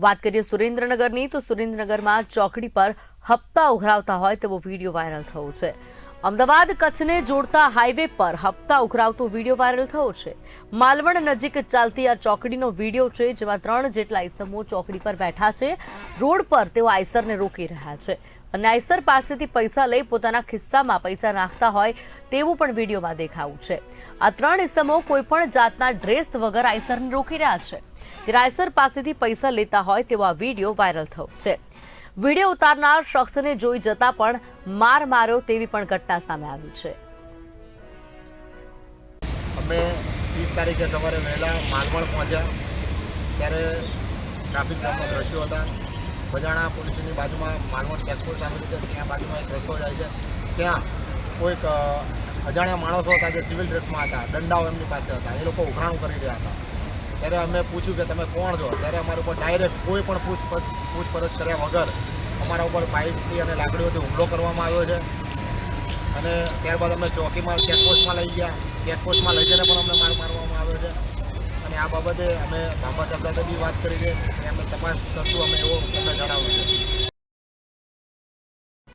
વાત કરીએ સુરેન્દ્રનગરની, તો સુરેન્દ્રનગરમાં ચોકડી પર હપ્તા ઉઘરાવતા હોય તેવો વીડિયો વાયરલ થયો છે. અમદાવાદ કચ્છને જોડતા હાઈવે પર હપ્તા ઉઘરાવતો વીડિયો વાયરલ થયો છે. માલવણ નજીક ચાલતી આ ચોકડીનો વીડિયો છે, જેમાં ત્રણ જેટલા ઈસમો ચોકડી પર બેઠા છે. રોડ પર તેઓ આઈસરને રોકી રહ્યા છે અને આઈસર પાસેથી પૈસા લઈ પોતાના ખિસ્સામાં પૈસા નાખતા હોય તેવું પણ વિડીયોમાં દેખાવું છે. આ ત્રણ ઈસમો કોઈપણ જાતના ડ્રેસ વગર આઈસરને રોકી રહ્યા છે. આઈસર પાસેથી પૈસા લેતા હોય તેવો આ વીડિયો વાયરલ થયો છે. વીડિયો ઉતારનાર શખ્સને જોઈ જતા પણ માર માર્યો તેવી પણ ઘટના સામે આવી છે. અમે ત્રીસ તારીખે સવારે વહેલા માલવણ પહોંચ્યા. ત્યારે ટ્રાફિક જામના દ્રશ્યો હતા. બજાણા પોલીસની બાજુમાં માલવણ ચેકપોસ્ટ આવેલી છે. ત્યાં બાજુમાં એક રસ્તો જાય છે. ત્યાં કોઈક અજાણ્યા માણસો હતા જે સિવિલ ડ્રેસમાં હતા. દંડાઓ એમની પાસે હતા. એ લોકો ઉઘરાણું કરી રહ્યા હતા. ત્યારે અમે પૂછ્યું કે તમે કોણ છો? ત્યારે અમારા ઉપર ડાયરેક્ટ કોઈ પણ પૂછપરછ પૂછપરછ કર્યા વગર અમારા ઉપર પાઇપથી અને લાકડીઓથી હુમલો કરવામાં આવ્યો છે. અને ત્યારબાદ અમે ચોકીમાં, ચેકપોસ્ટમાં લઈ ગયા. ચેકપોસ્ટમાં લઈ જઈને પણ અમને માર મારવામાં આવ્યો છે. અને આ બાબતે અમે ભાંભા સાથે બી વાત કરી છે. અને અમે તપાસ કરશું, અમે એવો અમને જણાવ્યું છે.